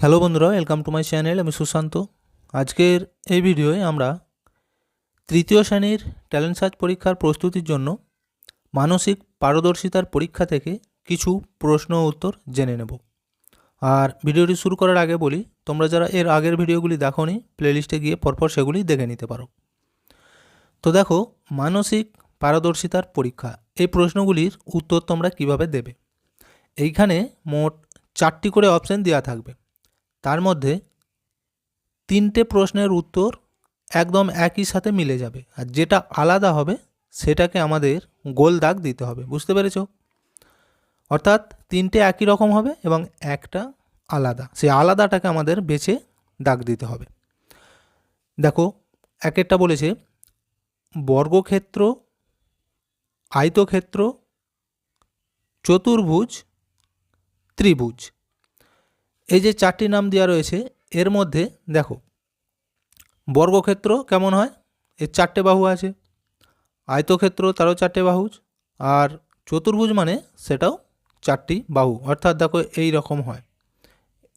Hello বন্ধুরা welcome to my channel আমি সুশান্ত। আজকের এই ভিডিওয়ে আমরা তৃতীয় শ্রেণির ট্যালেন্ট সার্চ পরীক্ষার প্রস্তুতির জন্য মানসিক পারদর্শিতার পরীক্ষা থেকে কিছু প্রশ্ন উত্তর জেনে নেব। আর ভিডিওটি শুরু করার আগে বলি, তোমরা যারা এর আগের ভিডিওগুলি দেখোনি প্লেলিস্টে গিয়ে পরপর সেগুলি দেখে নিতে পারো। তো দেখো, মানসিক পারদর্শিতার পরীক্ষা, এই প্রশ্নগুলির উত্তর তোমরা কীভাবে দেবে? এইখানে মোট চারটি করে অপশান দেওয়া থাকবে। তার মধ্যে তিনটে প্রশ্নের উত্তর একদম একই সাথে মিলে যাবে। আর যেটা আলাদা হবে, সেটাকে আমাদের গোল দাগ দিতে হবে। বুঝতে পেরেছ? অর্থাৎ তিনটে একই রকম হবে এবং একটা আলাদা। সেই আলাদাটাকে আমাদের বেছে দাগ দিতে হবে। দেখো এক একটা বলেছে, বর্গক্ষেত্র, আয়তক্ষেত্র, চতুর্ভুজ, ত্রিভুজ। এই যে চারটি নাম দেওয়া রয়েছে, এর মধ্যে দেখো, বর্গক্ষেত্র কেমন হয়? এর চারটে বাহু আছে, আয়তক্ষেত্র তারও চারটে বাহু, আর চতুর্ভুজ মানে সেটাও চারটি বাহু। অর্থাৎ দেখো এই রকম হয়।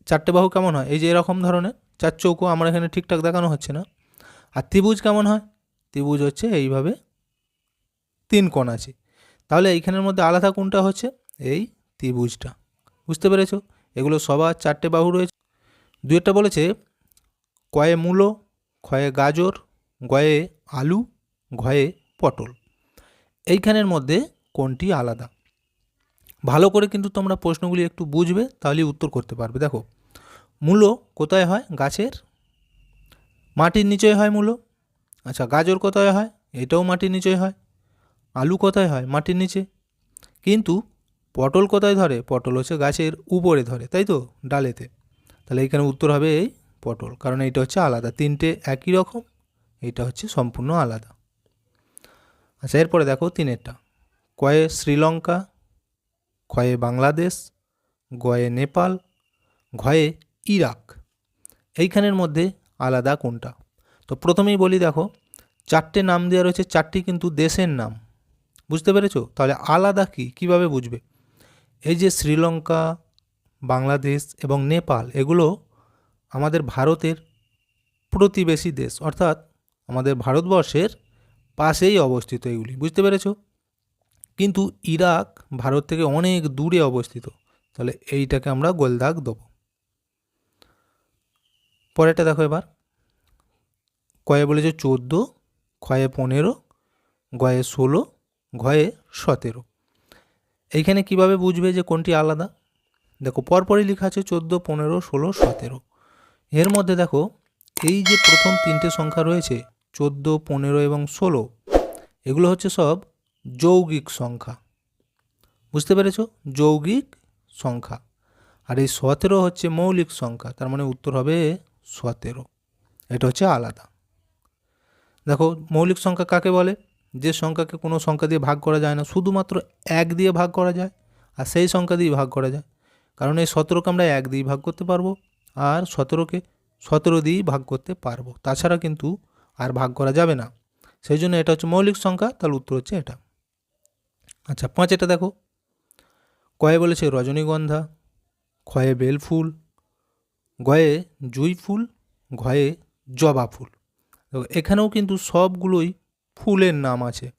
চারটে বাহু কেমন হয়? এই যে এরকম ধরনের, চার চৌকো আমার এখানে ঠিকঠাক দেখানো হচ্ছে না। আর ত্রিভুজ কেমন হয়? ত্রিভুজ হচ্ছে এইভাবে তিন কোণ আছে। তাহলে এইখানের মধ্যে আলাদা কোনটা হচ্ছে এই ত্রিভুজটা। বুঝতে পেরেছ? এগুলো সবার চারটে বাহু রয়েছে। দু একটা বলেছে, কয়ে মূলো, ক্ষয়ে গাজর, গয়ে আলু, ঘয়ে পটল। এইখানের মধ্যে কোনটি আলাদা? ভালো করে কিন্তু তোমরা প্রশ্নগুলি একটু বুঝবে, তাহলেই উত্তর করতে পারবে। দেখো, মূলো কোথায় হয়? গাছের। মাটির নিচে হয় মূলো। আচ্ছা গাজর কোথায় হয়? এটাও মাটির নিচে হয়। আলু কোথায় হয়? মাটির নিচে। কিন্তু পটল কোথায় ধরে? পটল হচ্ছে গাছের উপরে ধরে, তাই তো? ডালেতে। তাহলে এইখানে উত্তর হবে এই পটল, কারণ এইটা হচ্ছে আলাদা। তিনটে একই রকম এটা হচ্ছে সম্পূর্ণ আলাদা। আচ্ছা এরপরে দেখো তিনেরটা। কয়ে শ্রীলঙ্কা, ক্ষয়ে বাংলাদেশ, গয়ে নেপাল, ঘয়ে ইরাক। এইখানের মধ্যে আলাদা কোনটা? তো প্রথমেই বলি দেখো, চারটে নাম দেওয়া রয়েছে, চারটি কিন্তু দেশের নাম। বুঝতে পেরেছ? তাহলে আলাদা কি? কীভাবে বুঝবে? এই যে শ্রীলঙ্কা, বাংলাদেশ এবং নেপাল, এগুলো আমাদের ভারতের প্রতিবেশী দেশ। অর্থাৎ আমাদের ভারতবর্ষের পাশেই অবস্থিত এগুলি, বুঝতে পেরেছ? কিন্তু ইরাক ভারত থেকে অনেক দূরে অবস্থিত। তাহলে এইটাকে আমরা গোলদাগ দেবো। পরেরটা দেখো এবার। কয়ে বলেছে চোদ্দ, ক্ষয়ে পনেরো গয়ে ষোলো ঘয়ে সতেরো। এইখানে কীভাবে বুঝবে যে কোনটি আলাদা? দেখো, পরপরই লেখা আছে চোদ্দ, পনেরো, ষোলো, সতেরো। এর মধ্যে দেখো, এই যে প্রথম তিনটে সংখ্যা রয়েছে, চোদ্দ, পনেরো এবং ষোলো, এগুলো হচ্ছে সব যৌগিক সংখ্যা। বুঝতে পেরেছ? যৌগিক সংখ্যা। আর এই সতেরো হচ্ছে মৌলিক সংখ্যা, তার মানে উত্তর হবে সতেরো। এটা হচ্ছে আলাদা। দেখো, মৌলিক সংখ্যা কাকে বলে? যে সংখ্যাকে কোনো সংখ্যা দিয়ে ভাগ করা যায় না, শুধুমাত্র এক দিয়ে ভাগ করা যায় আর সেই সংখ্যা দিয়ে ভাগ করা যায়। কারণ এই সতেরোকে আমরা এক দিয়ে ভাগ করতে পারব আর সতেরোকে সতেরো দিয়েই ভাগ করতে পারব। তাছাড়া কিন্তু আর ভাগ করা যাবে না। সেই জন্য এটা হচ্ছে মৌলিক সংখ্যা, তাহলে উত্তর হচ্ছে এটা। আচ্ছা পাঁচ এটা দেখো। কয়ে বলেছে রজনীগন্ধা, ক্ষয়ে বেল ফুল, গয়ে জুই ফুল, ঘয়ে জবা ফুল। এখানেও কিন্তু সবগুলোই ফুলের নাম আছে।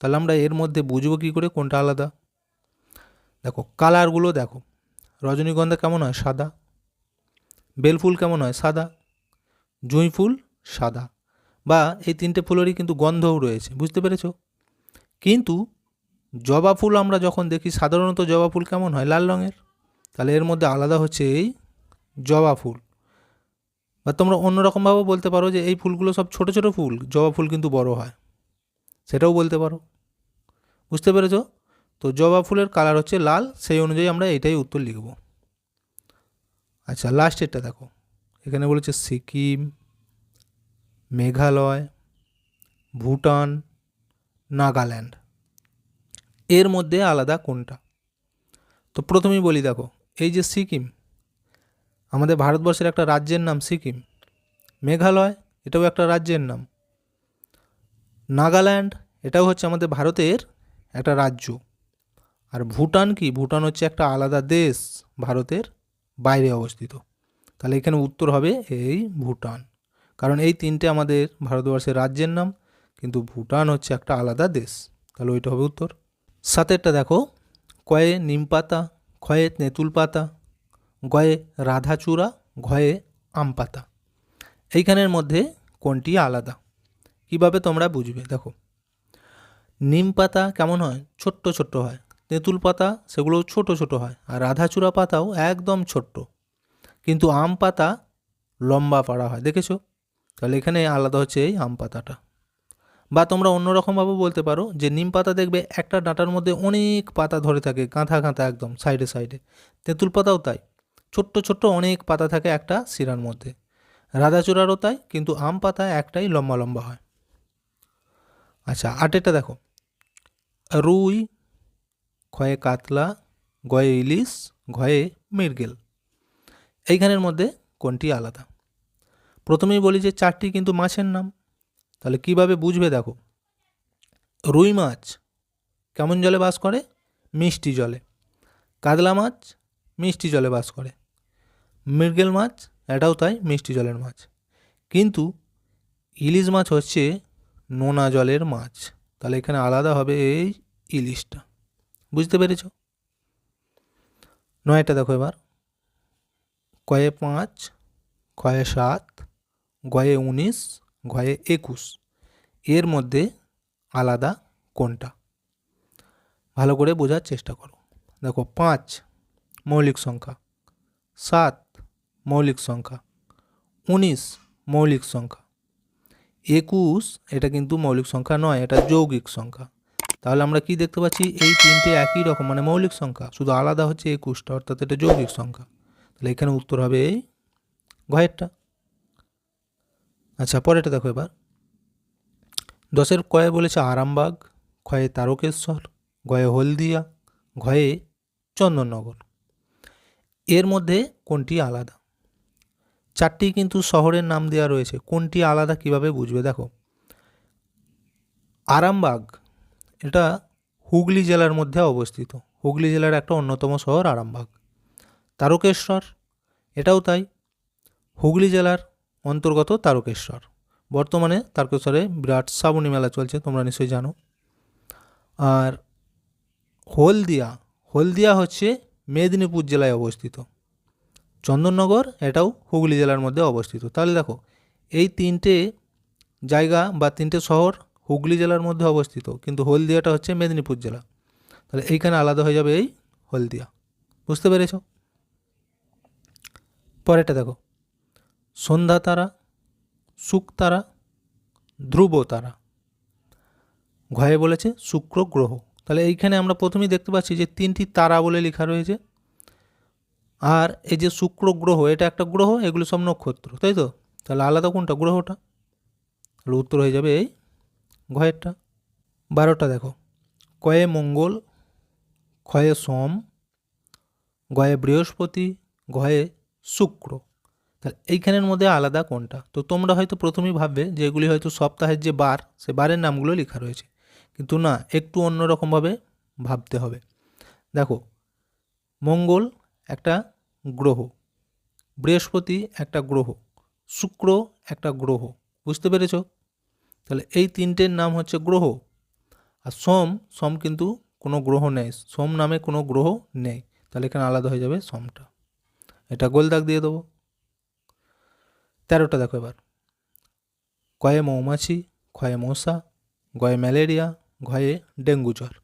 তাহলে আমরা এর মধ্যে বুঝব কী করে? কোনটা আলাদা? দেখো, কালারগুলো দেখো। রজনীগন্ধা কেমন হয়? সাদা। বেলফুল কেমন হয়? সাদা। জুঁই ফুল, সাদা। বা এই তিনটে ফুলেরই কিন্তু গন্ধও রয়েছে, বুঝতে পেরেছ? কিন্তু জবা ফুল আমরা যখন দেখি, সাধারণত জবা ফুল কেমন হয়? লাল রঙের। তাহলে এর মধ্যে আলাদা হচ্ছে এই জবা ফুল। বা তোমরা অন্যরকমভাবেও বলতে পারো যে এই ফুলগুলো সব ছোট ছোট ফুল, জবা ফুল কিন্তু বড় হয়। সেটাও বলতে পারো। বুঝতে পেরেছ? তো জবা ফুলের কালার হচ্ছে লাল, সেই অনুযায়ী আমরা এটাই উত্তর লিখব। আচ্ছা লাস্টেরটা দেখো। এখানে বলেছে সিকিম, মেঘালয়, ভুটান, নাগাল্যান্ড। এর মধ্যে আলাদা কোনটা? তো প্রথমেই বলি দেখো, এই যে সিকিম, আমাদের ভারতবর্ষের একটা রাজ্যের নাম সিকিম। মেঘালয়, এটাও একটা রাজ্যের নাম। নাগাল্যান্ড, এটাও হচ্ছে আমাদের ভারতের একটা রাজ্য। আর ভুটান কি? ভুটান হচ্ছে একটা আলাদা দেশ ভারতের বাইরে অবস্থিত। তাহলে এখানে উত্তর হবে এই ভুটান। কারণ এই তিনটে আমাদের ভারতবর্ষের রাজ্যের নাম, কিন্তু ভুটান হচ্ছে একটা আলাদা দেশ। তাহলে ওইটা হবে উত্তর। সাতেরটা দেখো। কয়ে নিম পাতা, ক্ষয়ে তেঁতুল পাতা, গয়ে রাধাচূড়া, ঘয়ে আম পাতা। এইখানের মধ্যে কোনটি আলাদা? কীভাবে তোমরা বুঝবে? দেখো। নিম পাতা কেমন হয়? ছোট্ট ছোট্ট হয়। তেঁতুল পাতা সেগুলো ছোট ছোট হয়। আর রাধাচূড়া পাতাও একদম ছোট্ট। কিন্তু আম পাতা লম্বা পাড়া হয়। দেখেছ? তাহলে এখানে আলাদা হচ্ছে এই আম পাতাটা। বা তোমরা অন্যরকমভাবে বলতে পারো যে নিম পাতা দেখবে একটা ডাঁটার মধ্যে অনেক পাতা ধরে থাকে, কাঁথা কাঁথা একদম, সাইডে সাইডে। তেঁতুল পাতাও তাই। ছোট্ট ছোট্ট অনেক পাতা থাকে একটা শিরার মধ্যে। রাধাচূড়ারও তাই, কিন্তু আম পাতা একটাই লম্বা লম্বা হয়। আচ্ছা আটেরটা দেখো। রুই ক্ষয়ে কাতলা গয়ে ইলিশ, ঘয়ে মৃগেল। এইখানের মধ্যে কোনটি আলাদা? প্রথমেই বলি যে চারটি কিন্তু মাছের নাম। তাহলে কীভাবে বুঝবে দেখো? রুই মাছ কেমন জলে বাস করে? মিষ্টি জলে। কাতলা মাছ মিষ্টি জলে বাস করে। মৃগেল মাছ, এটাও তাই মিষ্টি জলের মাছ। কিন্তু ইলিশ মাছ হচ্ছে নোনা জলের মাছ। তাহলে এখানে আলাদা হবে এই ইলিশটা। বুঝতে পেরেছ? নয়টা দেখো এবার। কয়ে পাঁচ, কয়ে সাত গয়ে উনিশ ঘয়ে একুশ। এর মধ্যে আলাদা কোনটা? ভালো করে বোঝার চেষ্টা করো। দেখো পাঁচ, মৌলিক সংখ্যা। সাত, মৌলিক সংখ্যা। উনিশ, মৌলিক সংখ্যা। একুশ, এটা কিন্তু মৌলিক সংখ্যা নয়, এটা যৌগিক সংখ্যা। তাহলে আমরা কি দেখতে পাচ্ছি? এই তিনটে একই রকম মানে মৌলিক সংখ্যা, শুধু আলাদা হচ্ছে একুশটা, অর্থাৎ এটা যৌগিক সংখ্যা। তাহলে এখানে উত্তর হবে এই ঘয়েরটা। আচ্ছা পরেরটা দেখো এবার। দশের কয়ে বলেছে আরামবাগ, ক্ষয়ে তারকেশ্বর, গয়ে হলদিয়া, ঘয়ে চন্দননগর। এর মধ্যে কোনটি আলাদা? চারটি কিন্তু শহরের নাম দেওয়া রয়েছে। কোনটি আলাদা কীভাবে বুঝবে? দেখো। আরামবাগ, এটা হুগলি জেলার মধ্যে অবস্থিত। হুগলি জেলার একটা অন্যতম শহর আরামবাগ। তারকেশ্বর, এটাও তাই। হুগলি জেলার অন্তর্গত তারকেশ্বর। বর্তমানে তারকেশ্বরে বিরাট শ্রাবণী মেলা চলছে, তোমরা নিশ্চয়ই জানো। আর হলদিয়া হলদিয়া হচ্ছে মেদিনীপুর জেলায় অবস্থিত। চন্দননগর, এটাও হুগলি জেলার মধ্যে অবস্থিত। তাহলে দেখো, এই তিনটে জায়গা বা তিনটে শহর হুগলি জেলার মধ্যে অবস্থিত, কিন্তু হলদিয়াটা হচ্ছে মেদিনীপুর জেলা। তাহলে এইখানে আলাদা হয়ে যাবে এই হলদিয়া। বুঝতে পেরেছ? পরেরটা দেখো, সন্ধ্যা তারা, শুক তারা, ধ্রুব তারা। ঘয়ে বলেছে শুক্র গ্রহ। তাহলে এইখানে আমরা প্রথমেই দেখতে পাচ্ছি যে তিনটি তারা বলে লেখা রয়েছে। আর এই যে শুক্র গ্রহ, এটা একটা গ্রহ, এগুলো সব নক্ষত্র, তাই তো? তাহলে আলাদা কোনটা, গ্রহটা? তাহলে উত্তর হয়ে যাবে এই ঘয়েরটা বারোটা দেখো, কয়ে মঙ্গল, ক্ষয়ে সোম, গয়ে বৃহস্পতি ঘয়ে শুক্র। তাহলে এইখানের মধ্যে আলাদা কোনটা? তো তোমরা হয়তো প্রথমেই ভাববে যে এগুলি হয়তো সপ্তাহের যে বার, সে বারের নামগুলো লেখা রয়েছে। কিন্তু না, একটু অন্যরকমভাবে ভাবতে হবে। দেখো, মঙ্গল একটা গ্রহ। বৃহস্পতি একটা গ্রহ, শুক্র একটা গ্রহ। বুঝতে পেরেছ? তাহলে এই তিনটের নাম হচ্ছে গ্রহ। আর সোম সোম কিন্তু কোনো গ্রহ নেই। সোম নামে কোনো গ্রহ নেই। তাহলে এখানে আলাদা হয়ে যাবে সোমটা। এটা গোল দাগ দিয়ে দেবো। তেরোটা দেখো এবার। কয়ে মৌমাছি, ক্ষয়ে মশা গয়ে ম্যালেরিয়া, ঘয়ে ডেঙ্গু জ্বর।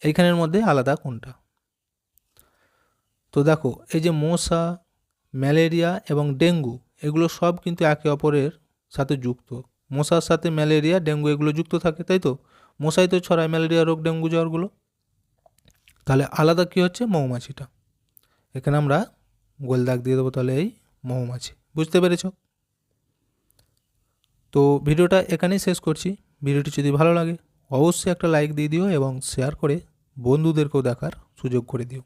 এইখানের মধ্যে আলাদা কোনটা? তো দেখো, এই যে মশা, ম্যালেরিয়া এবং ডেঙ্গু, এগুলো সব কিন্তু একে অপরের সাথে যুক্ত। মশার সাথে ম্যালেরিয়া, ডেঙ্গু এগুলো যুক্ত থাকে, তাই তো? মশাই তো ছড়ায় ম্যালেরিয়া, রোগ, ডেঙ্গু, জ্বরগুলো। তাহলে আলাদা কী হচ্ছে? মৌমাছিটা। এখানে আমরা গোল দাগ দিয়ে দেবো, তাহলে এই মৌমাছি। বুঝতে পেরেছ? তো ভিডিওটা এখানেই শেষ করছি। ভিডিওটি যদি ভালো লাগে, অবশ্যই একটা লাইক দিয়ে দিও এবং শেয়ার করে বন্ধুদেরকেও দেখার সুযোগ করে দিও।